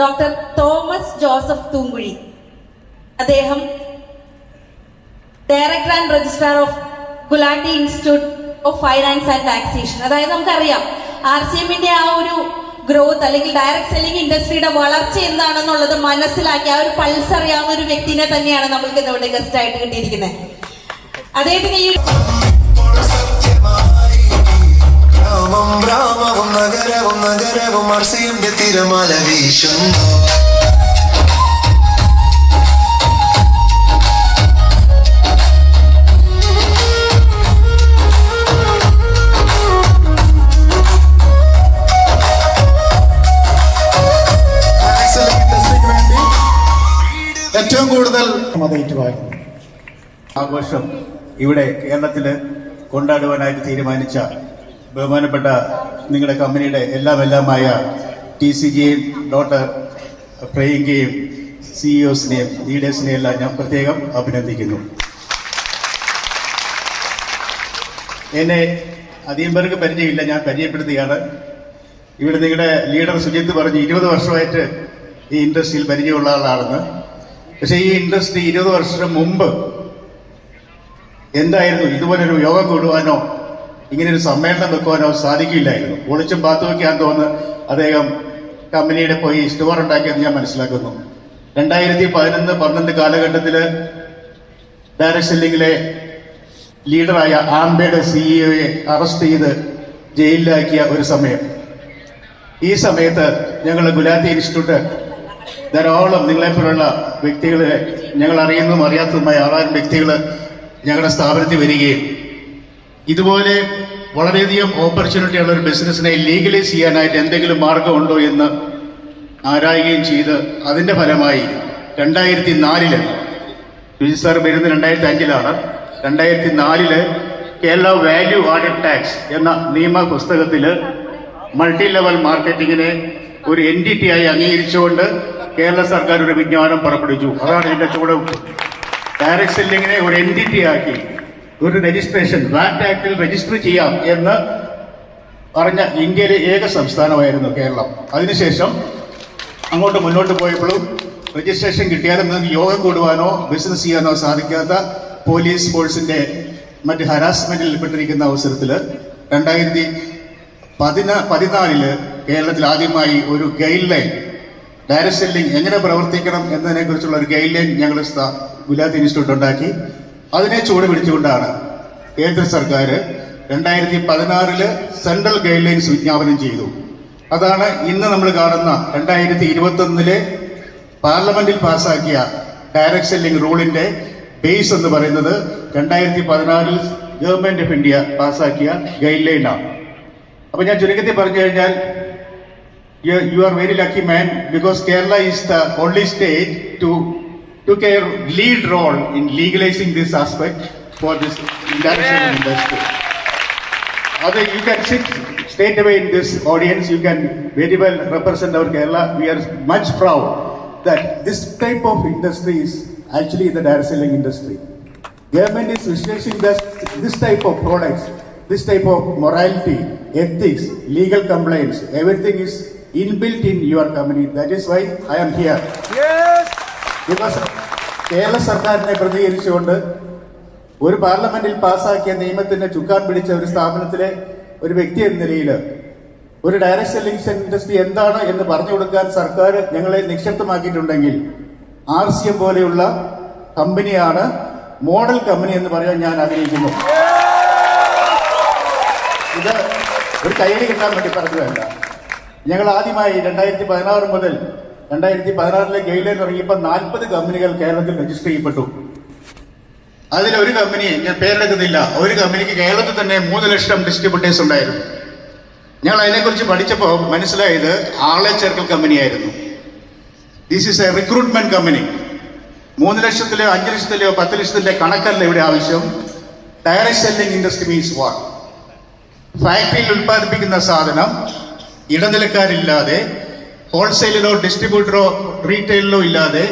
Doctor Thomas Joseph Thoomkuzhy. അദ്ദേഹം director and registrar of Gulati institute of finance and taxation. അതായത് നമുക്കറിയാം R C എമ്മിന്റെ ആ ഒരു ഗ്രോത്ത് അല്ലെങ്കിൽ ഡയറക്ട് സെല്ലിംഗ് ഇൻഡസ്ട്രിയുടെ വളർച്ച എന്താണെന്നുള്ളത് മനസ്സിലാക്കി ആ ഒരു പൾസ് അറിയാവുന്ന ഒരു വ്യക്തിനെ തന്നെയാണ് നമ്മൾക്ക് ഇന്നിവിടെ ഗസ്റ്റ് ആയിട്ട് കിട്ടിയിരിക്കുന്നത്. അദ്ദേഹത്തിന് ഈ രാമം രാമവും നഗരവും നഗരവും അർസിയുടെ തിരമാല വീശുന്നു. ഏറ്റവും കൂടുതൽ ആഘോഷം ഇവിടെ കേരളത്തിൽ കൊണ്ടാടുവാനായിട്ട് തീരുമാനിച്ച ബഹുമാനപ്പെട്ട നിങ്ങളുടെ കമ്പനിയുടെ എല്ലാം എല്ലാമായ ടി സി ജിയും ഡോക്ടർ പ്രിയങ്കയും സിഇഒസിനെയും ലീഡേഴ്സിനെയും എല്ലാം ഞാൻ പ്രത്യേകം അഭിനന്ദിക്കുന്നു. എന്നെ അധികം പേർക്ക് പരിചയമില്ല ഞാൻ പരിചയപ്പെടുത്തുകയാണ്. ഇവിടെ നിങ്ങളുടെ ലീഡർ സുജിത്ത് പറഞ്ഞു ഇരുപത് വർഷമായിട്ട് ഈ ഇൻഡസ്ട്രിയിൽ പരിചയമുള്ള ആളാണെന്ന്. പക്ഷേ ഈ ഇൻഡസ്ട്രി ഇരുപത് വർഷം മുമ്പ് എന്തായിരുന്നു? ഇതുപോലൊരു യോഗം കൂടുവാനോ ഇങ്ങനെ ഒരു സമ്മേളനം വെക്കുവാനോ സാധിക്കില്ലായിരുന്നു ഒളിച്ചും പാത്തു വെക്കാൻ തോന്നുന്നു അദ്ദേഹം കമ്പനിയുടെ പോയി സ്റ്റോർ ഉണ്ടാക്കിയെന്ന് ഞാൻ മനസ്സിലാക്കുന്നു. രണ്ടായിരത്തി പതിനൊന്ന് പന്ത്രണ്ട് കാലഘട്ടത്തിൽ ഡയറക്ട് സെല്ലിങ്ങിലെ ലീഡറായ ആംബയുടെ സിഇഒയെ അറസ്റ്റ് ചെയ്ത് ജയിലിലാക്കിയ ഒരു സമയം. ഈ സമയത്ത് ഞങ്ങളുടെ ഗുലാത്തി ഇൻസ്റ്റിറ്റ്യൂട്ട് ധാരാളം നിങ്ങളെപ്പോലുള്ള വ്യക്തികളെ ഞങ്ങൾ അറിയുന്നതും അറിയാത്തതുമായ ആറായിരം വ്യക്തികൾ ഞങ്ങളുടെ സ്ഥാപനത്തിൽ വരികയും ഇതുപോലെ വളരെയധികം ഓപ്പർച്യൂണിറ്റി ഉള്ള ഒരു ബിസിനസ്സിനെ ലീഗലൈസ് ചെയ്യാനായിട്ട് എന്തെങ്കിലും മാർഗമുണ്ടോ എന്ന് ആരായുകയും ചെയ്ത് അതിന്റെ ഫലമായി രണ്ടായിരത്തി നാലിൽ രുചി സാർ വരുന്നത് രണ്ടായിരത്തി അഞ്ചിലാണ് രണ്ടായിരത്തി നാലിൽ കേരള വാല്യൂ ആഡ് ടാക്സ് എന്ന നിയമ പുസ്തകത്തിൽ മൾട്ടി ലെവൽ മാർക്കറ്റിങ്ങിനെ ഒരു എന്റിറ്റി ആയി അംഗീകരിച്ചുകൊണ്ട് കേരള സർക്കാർ ഒരു വിജ്ഞാനം പുറപ്പെടുവിച്ചു. അതാണ് എന്റെ ചുവടുവെപ്പ്. ഡയറക്ട് സെല്ലിങ്ങിനെ ഒരു എന്റിറ്റി ആക്കി ഒരു രജിസ്ട്രേഷൻ റാറ്റ് ആക്ടിൽ രജിസ്റ്റർ ചെയ്യാം എന്ന് പറഞ്ഞ ഇന്ത്യയിലെ ഏക സംസ്ഥാനമായിരുന്നു കേരളം. അതിനുശേഷം അങ്ങോട്ട് മുന്നോട്ട് പോയപ്പോഴും രജിസ്ട്രേഷൻ കിട്ടിയാലും നിങ്ങൾക്ക് യോഗം കൂടുവാനോ ബിസിനസ് ചെയ്യാനോ സാധിക്കാത്ത പോലീസ് ഫോഴ്സിന്റെ മറ്റ് ഹരാസ്മെന്റിൽ പെട്ടിരിക്കുന്ന അവസരത്തിൽ രണ്ടായിരത്തി പതിനാ പതിനാലിൽ കേരളത്തിൽ ആദ്യമായി ഒരു ഗൈഡ് ലൈൻ ഡയറക്ട് സെല്ലിംഗ് എങ്ങനെ പ്രവർത്തിക്കണം എന്നതിനെക്കുറിച്ചുള്ള ഒരു ഗൈഡ് ലൈൻ ഞങ്ങൾ ഗുലാത്തി ഇൻസ്റ്റിറ്റ്യൂട്ട് ഉണ്ടാക്കി. അതിനെ ചൂട് പിടിച്ചുകൊണ്ടാണ് കേന്ദ്ര സർക്കാർ രണ്ടായിരത്തി പതിനാറിൽ സെൻട്രൽ ഗൈഡ് ലൈൻസ് വിജ്ഞാപനം ചെയ്തു. അതാണ് ഇന്ന് നമ്മൾ കാണുന്ന രണ്ടായിരത്തി ഇരുപത്തി ഒന്നിലെ പാർലമെന്റിൽ പാസാക്കിയ ഡയറക്ട് സെല്ലിംഗ് റൂളിന്റെ ബേസ് എന്ന് പറയുന്നത് രണ്ടായിരത്തി പതിനാറിൽ ഗവൺമെന്റ് ഓഫ് ഇന്ത്യ പാസാക്കിയ ഗൈഡ് ലൈനാണ് അപ്പൊ ഞാൻ ചുരുക്കത്തിൽ പറഞ്ഞു കഴിഞ്ഞാൽ you are very lucky man because Kerala is the only state to took a lead role in legalizing this aspect for this international yeah. industry. Other, you can sit straight away in this audience, you can very well represent our Kerala. We are much proud that this type of industry is actually the direct selling industry. Government is researching this, this type of products, this type of morality, ethics, legal compliance, everything is inbuilt in your company. That is why I am here. Yes! Because Kerala സർക്കാരിനെ പ്രതികരിച്ചുകൊണ്ട് ഒരു പാർലമെന്റിൽ പാസാക്കിയ നിയമത്തിന്റെ ചുക്കാൻ പിടിച്ച ഒരു സ്ഥാപനത്തിലെ ഒരു വ്യക്തി എന്ന നിലയിൽ ഒരു ഡയറക്ഷൻ സെല്ലിംഗ് ഇൻഡസ്ട്രി എന്താണ് എന്ന് പറഞ്ഞു കൊടുക്കാൻ സർക്കാർ ഞങ്ങളെ നിക്ഷിപ്തമാക്കിയിട്ടുണ്ടെങ്കിൽ ആർ സി എം പോലെയുള്ള കമ്പനിയാണ് മോഡൽ കമ്പനി എന്ന് പറയാൻ ഞാൻ ആഗ്രഹിക്കുന്നു. ഇത് ഒരു കയ്യടി കിട്ടാൻ വേണ്ടി പറഞ്ഞതല്ല. ഞങ്ങൾ ആദ്യമായി രണ്ടായിരത്തി പതിനാറ് മുതൽ രണ്ടായിരത്തി പതിനാറിലെ ഗൈഡ് ലൈൻ ഇറങ്ങിയപ്പോൾ നാൽപ്പത് കമ്പനികൾ കേരളത്തിൽ രജിസ്റ്റർ ചെയ്യപ്പെട്ടു. അതിൽ ഒരു കമ്പനി ഞാൻ പേരെടുക്കുന്നില്ല ഒരു കമ്പനിക്ക് കേരളത്തിൽ തന്നെ മൂന്ന് ലക്ഷം ഡിസ്ട്രിബ്യൂട്ടേഴ്സ് ഉണ്ടായിരുന്നു. ഞങ്ങൾ അതിനെക്കുറിച്ച് പഠിച്ചപ്പോൾ മനസ്സിലായത് ആളെ ചേർക്കൽ കമ്പനിയായിരുന്നു. This is a recruitment company മൂന്ന് ലക്ഷത്തിലോ അഞ്ച് ലക്ഷത്തിലോ പത്ത് ലക്ഷത്തിലോ കണക്കല്ല ഇവിടെ ആവശ്യം. Direct selling industry means what ഫാക്ടറിയിൽ ഉൽപ്പാദിപ്പിക്കുന്ന സാധനം ഇടനിലക്കാരില്ലാതെ ഹോൾസെയിലിലോ ഡിസ്ട്രിബ്യൂട്ടറോ റീറ്റെയിലിലോ ഇല്ലാതെ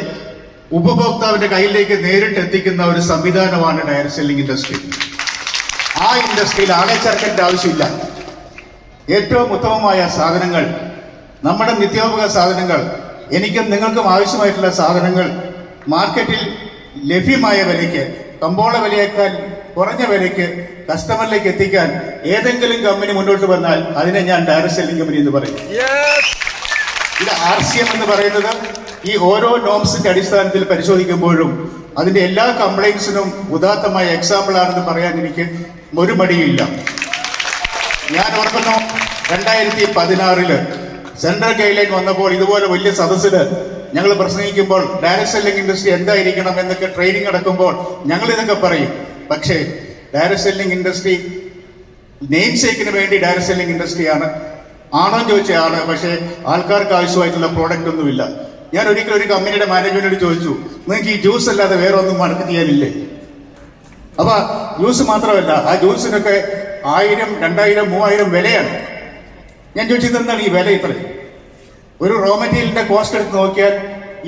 ഉപഭോക്താവിന്റെ കയ്യിലേക്ക് നേരിട്ട് എത്തിക്കുന്ന ഒരു സംവിധാനമാണ് ടയർ സെല്ലിംഗ് ഇൻഡസ്ട്രി ആ ഇൻഡസ്ട്രിയിൽ ആളെ ചേർക്കേണ്ട ആവശ്യമില്ല. ഏറ്റവും ഉത്തമമായ സാധനങ്ങൾ നമ്മുടെ നിത്യോപക സാധനങ്ങൾ എനിക്കും നിങ്ങൾക്കും ആവശ്യമായിട്ടുള്ള സാധനങ്ങൾ മാർക്കറ്റിൽ ലഭ്യമായ വിലയ്ക്ക് കമ്പോള വിലയേക്കാൾ കുറഞ്ഞ വിലയ്ക്ക് കസ്റ്റമറിലേക്ക് എത്തിക്കാൻ ഏതെങ്കിലും കമ്പനി മുന്നോട്ട് വന്നാൽ അതിനെ ഞാൻ ഡയറക്ട് സെല്ലിംഗ് കമ്പനി എന്ന് പറയും. ഇത് ആർ സി എം എന്ന് പറയുന്നത് ഈ ഓരോ നോംസിന്റെ അടിസ്ഥാനത്തിൽ പരിശോധിക്കുമ്പോഴും അതിന്റെ എല്ലാ കംപ്ലൈൻസിനും ഉദാത്തമായ എക്സാമ്പിൾ ആണെന്ന് പറയാൻ എനിക്ക് ഒരു മടിയില്ല ഞാൻ ഓർക്കുന്നു രണ്ടായിരത്തി പതിനാറിൽ സെൻട്രൽ ഗൈഡ് ലൈൻ വന്നപ്പോൾ ഇതുപോലെ വലിയ സദസ്സിൽ ഞങ്ങൾ പ്രസംഗിക്കുമ്പോൾ ഡയറക്ട് സെല്ലിംഗ് ഇൻഡസ്ട്രി എന്തായിരിക്കണം എന്നൊക്കെ ട്രെയിനിങ് നടക്കുമ്പോൾ ഞങ്ങൾ ഇതൊക്കെ പറയും. പക്ഷേ ഡയറക്ട് സെല്ലിംഗ് ഇൻഡസ്ട്രി നെയിം സേക്കിന് വേണ്ടി ഡയറക്ട് സെല്ലിംഗ് ഇൻഡസ്ട്രിയാണ് ആണോ എന്ന് ചോദിച്ചാൽ ആണ് പക്ഷേ ആൾക്കാർക്ക് ആവശ്യമായിട്ടുള്ള പ്രോഡക്റ്റ് ഒന്നുമില്ല. ഞാൻ ഒരിക്കലും ഒരു കമ്പനിയുടെ മാനേജ്മെന്റിനോട് ചോദിച്ചു നിങ്ങൾക്ക് ഈ ജ്യൂസ് അല്ലാതെ വേറെ ഒന്നും മാർക്കറ്റ് ചെയ്യാനില്ലേ? അപ്പൊ ജ്യൂസ് മാത്രമല്ല ആ ജ്യൂസിനൊക്കെ ആയിരം രണ്ടായിരം മൂവായിരം വിലയാണ്. ഞാൻ ചോദിച്ചത് എന്താണ് ഈ വില ഇത്ര? ഒരു റോ മെറ്റീരിയലിന്റെ കോസ്റ്റ് എടുത്ത് നോക്കിയാൽ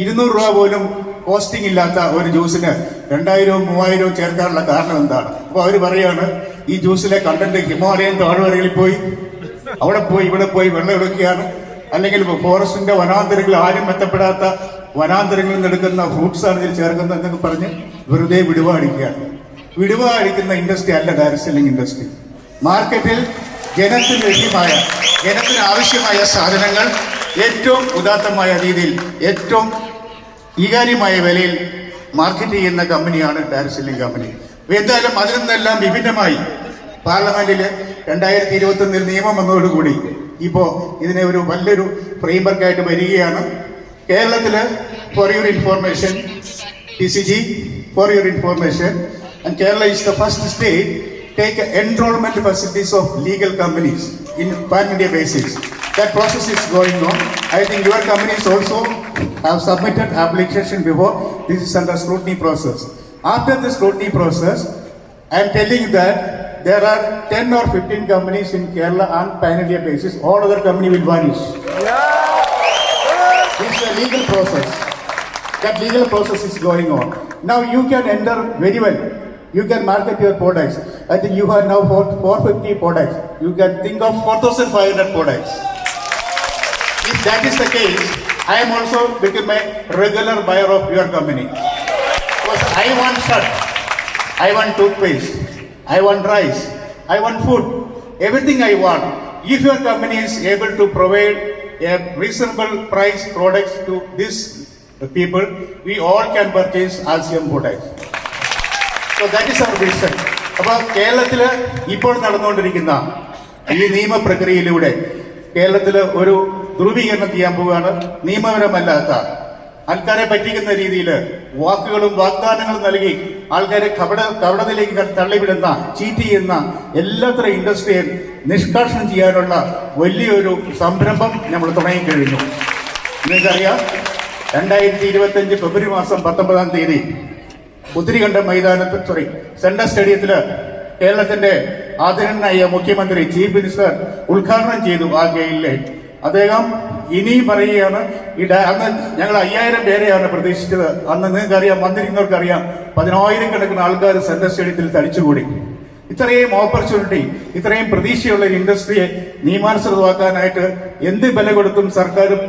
ഇരുന്നൂറ് രൂപ പോലും കോസ്റ്റിംഗ് ഇല്ലാത്ത ഒരു ജ്യൂസിന് രണ്ടായിരവും മൂവായിരവും ചേർക്കാനുള്ള കാരണം എന്താണ്? അപ്പൊ അവർ പറയാണ് ഈ ജ്യൂസിലെ കണ്ടന്റ് ഹിമാലയൻ താഴ്വരകളിൽ പോയി അവിടെ പോയി ഇവിടെ പോയി വെള്ളം എടുക്കുകയാണ്. അല്ലെങ്കിൽ ഫോറസ്റ്റിന്റെ വനാന്തരങ്ങളിൽ ആരും എത്തപ്പെടാത്ത വനാന്തരങ്ങളിൽ നിന്ന് എടുക്കുന്ന ഫ്രൂട്ട്സ് ആണ് ഇതിൽ ചേർക്കുന്നത് എന്നൊക്കെ പറഞ്ഞ് വെറുതെ വിടുവ അടിക്കുകയാണ്. വിടുവ അടിക്കുന്ന ഇൻഡസ്ട്രി അല്ല ഡയറക്ട് സെല്ലിംഗ് ഇൻഡസ്ട്രി. മാർക്കറ്റിൽ ജനത്തിന് ലഭ്യമായ ജനത്തിന് ആവശ്യമായ സാധനങ്ങൾ ഏറ്റവും ഉദാത്തമായ രീതിയിൽ ഏറ്റവും സ്വീകാര്യമായ വിലയിൽ മാർക്കറ്റ് ചെയ്യുന്ന കമ്പനിയാണ് ഡയറക്ട് സെല്ലിംഗ് കമ്പനി. എന്തായാലും അതിൽ നിന്നെല്ലാം വിഭിന്നമായി പാർലമെന്റിൽ രണ്ടായിരത്തി ഇരുപത്തി ഒന്നിൽ നിയമം വന്നതോടുകൂടി ഇപ്പോൾ ഇതിനെ ഒരു വലിയൊരു ഫ്രെയിംവർക്കായിട്ട് വരികയാണ് കേരളത്തിൽ for your information T C G for your information and Kerala is the first state take enrolment facilities of legal companies in pan India basis That process is going on. I think your companies also have submitted application before. This is under scrutiny process. After the scrutiny process, I am telling that there are 10 or 15 companies in Kerala on pan-India basis. All other company will vanish. This is a legal process. That legal process is going on. Now you can enter very well. You can market your products. I think you have now four- 450 products. You can think of 4,500 products. If that is the case, I am also become a regular buyer of your company. Because I want shirt, I want toothpaste, I want rice, I want food, everything I want. If your company is able to provide a reasonable price products to these people, we all can purchase ASEAN products. So that is our vision. അപ്പൊ കേരളത്തിൽ ഇപ്പോൾ നടന്നുകൊണ്ടിരിക്കുന്ന ഈ നിയമ പ്രക്രിയയിലൂടെ കേരളത്തിൽ ഒരു ധ്രുവീകരണം ചെയ്യാൻ പോവുകയാണ് നിയമപരമല്ലാത്ത ആൾക്കാരെ പറ്റിക്കുന്ന രീതിയിൽ വാക്കുകളും വാഗ്ദാനങ്ങളും നൽകി ആൾക്കാരെ കപട കപടത്തിലേക്ക് തള്ളിവിടുന്ന ചീറ്റ് ചെയ്യുന്ന എല്ലാത്തരം ഇൻഡസ്ട്രിയും നിഷ്കാഷണം ചെയ്യാനുള്ള വലിയൊരു സംരംഭം നമ്മൾ തുടങ്ങിക്കഴിഞ്ഞു നിങ്ങൾക്കറിയാം രണ്ടായിരത്തി ഇരുപത്തി അഞ്ച് ഫെബ്രുവരി മാസം പത്തൊമ്പതാം തീയതി ഉത്തരികണ്ഠം മൈതാനത്ത് സോറി സെൻട്രൽ സ്റ്റേഡിയത്തിൽ കേരളത്തിന്റെ ആദരണനായ മുഖ്യമന്ത്രി ചീഫ് മിനിസ്റ്റർ ഉദ്ഘാടനം ചെയ്തു ആ ഗെയിലിലെ. അദ്ദേഹം ഇനിയും പറയുകയാണ് ഈ അന്ന് ഞങ്ങൾ അയ്യായിരം പേരെയാണ് പ്രതീക്ഷിച്ചത്. അന്ന് നിങ്ങൾക്ക് അറിയാം നിങ്ങൾക്കറിയാം പതിനായിരം പതിനായിരക്കണക്കിന് ആൾക്കാർ സെൻട്രൽ സ്റ്റേഡിയത്തിൽ തടിച്ചുകൂടി. ഇത്രയും ഓപ്പർച്യൂണിറ്റി ഇത്രയും പ്രതീക്ഷയുള്ള ഒരു ഇൻഡസ്ട്രിയെ നിയമാനുസൃതമാക്കാനായിട്ട് എന്ത് ബല കൊടുത്തും സർക്കാരും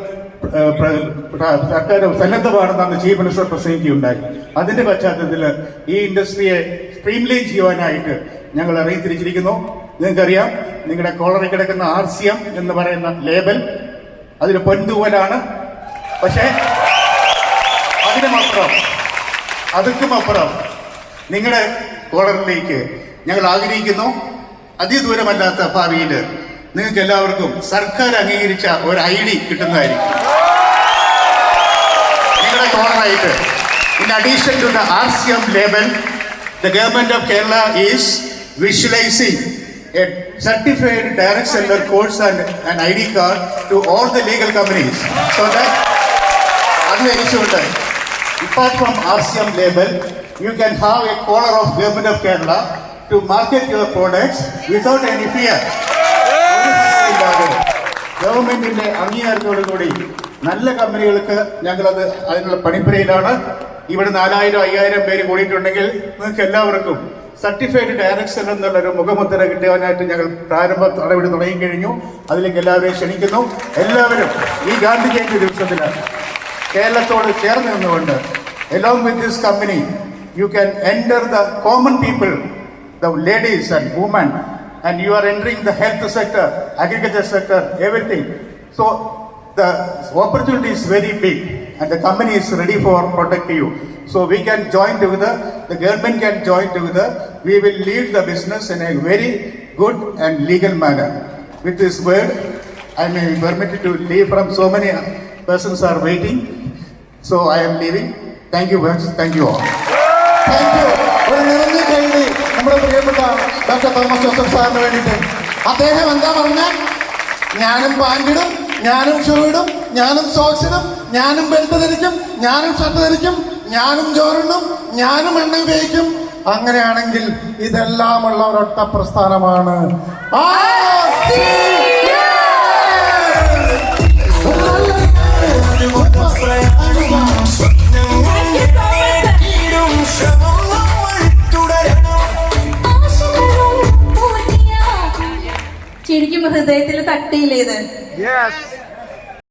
സർക്കാർ സന്നദ്ധമാണെന്ന് അന്ന് ചീഫ് മിനിസ്റ്റർ പ്രസംഗിക്കുകയുണ്ടായി. അതിന്റെ പശ്ചാത്തലത്തിൽ ഈ ഇൻഡസ്ട്രിയെ സ്ട്രീംലൈൻ ചെയ്യുവാനായിട്ട് ഞങ്ങൾ അറിയിച്ചിരിക്കുന്നു. നിങ്ങൾക്കറിയാം നിങ്ങളുടെ കോളറിൽ കിടക്കുന്ന ആർ സി എം എന്ന് പറയുന്ന ലേബൽ അതിന് പൊൻതൂവലാണ് പക്ഷേ അതിനുമപ്പുറം അതുക്കുമപ്പുറം നിങ്ങളുടെ കോളറിലേക്ക് ഞങ്ങൾ ആഗ്രഹിക്കുന്നു. അതിദൂരമല്ലാത്ത ഭാവിയിൽ നിങ്ങൾക്ക് എല്ലാവർക്കും സർക്കാർ അംഗീകരിച്ച ഒരു ഐ ഡി കിട്ടുന്നതായിരിക്കും. നിങ്ങളുടെ കോളറായിട്ട്. In addition to the R C M label the government of Kerala is visualising A certified direct seller course and an I D card to all the legal companies so that അത് ധരിച്ചുകൊണ്ട് apart from RCM label, you can have a collar of Government of Kerala to market your products without any fear. ഒരു ഭയമില്ലാതെ ഗവൺമെന്റിന്റെ അംഗീകാരത്തോടുകൂടി നല്ല കമ്പനികൾക്ക് ഞങ്ങളത് അതിനുള്ള പണിപ്പുരയിലാണ്. ഇവിടെ നാലായിരം അയ്യായിരം പേര് കൂടിയിട്ടുണ്ടെങ്കിൽ നിങ്ങൾക്ക് എല്ലാവർക്കും സർട്ടിഫൈഡ് ഡയറക്ഷൻ എന്നുള്ളൊരു മുഖമുദ്ര കിട്ടുവാനായിട്ട് ഞങ്ങൾ പ്രാരംഭ നടപടി തുടങ്ങി കഴിഞ്ഞു. അതിലേക്ക് എല്ലാവരെയും ക്ഷണിക്കുന്നു. എല്ലാവരും ഈ ഗാന്ധി ജയന്തി ദിവസത്തിൽ കേരളത്തോട് ചേർന്ന് നിന്നുകൊണ്ട് along with this company you can enter the common people the ladies and women and you are entering the health sector agriculture sector everything so the opportunity is very big and the company is ready for protect you. So we can join together, the government can join together, we will lead the business in a very good and legal manner. With this word, I may be permitted to leave from so many persons are waiting. So I am leaving. Thank you much. Thank you all. Thank you. ഒരു നിറഞ്ഞ കൈഡി നമ്മുടെ പ്രിയപ്പെട്ട doctor Thomas Joseph സാറിന് വേണ്ടിയിട്ട് അദ്ദേഹം എന്താ പറഞ്ഞാൽ ഞാനും പാന്റിടും ഞാനും ഷൂയിടും ഞാനും സോക്സ് ഇടും ഞാനും ബെൽറ്റ് ധരിക്കും ഞാനും ഷർട്ട് ധരിക്കും ഞാനും ചോറിണ്ടും ഞാനും എണ്ണ ഉപയോഗിക്കും അങ്ങനെയാണെങ്കിൽ ഇതെല്ലാം ഉള്ള ഒരൊട്ട പ്രസ്ഥാനമാണ് ശരിക്കും ഹൃദയത്തിൽ തട്ടിയില്ലേ ഇത്? Yes. yes.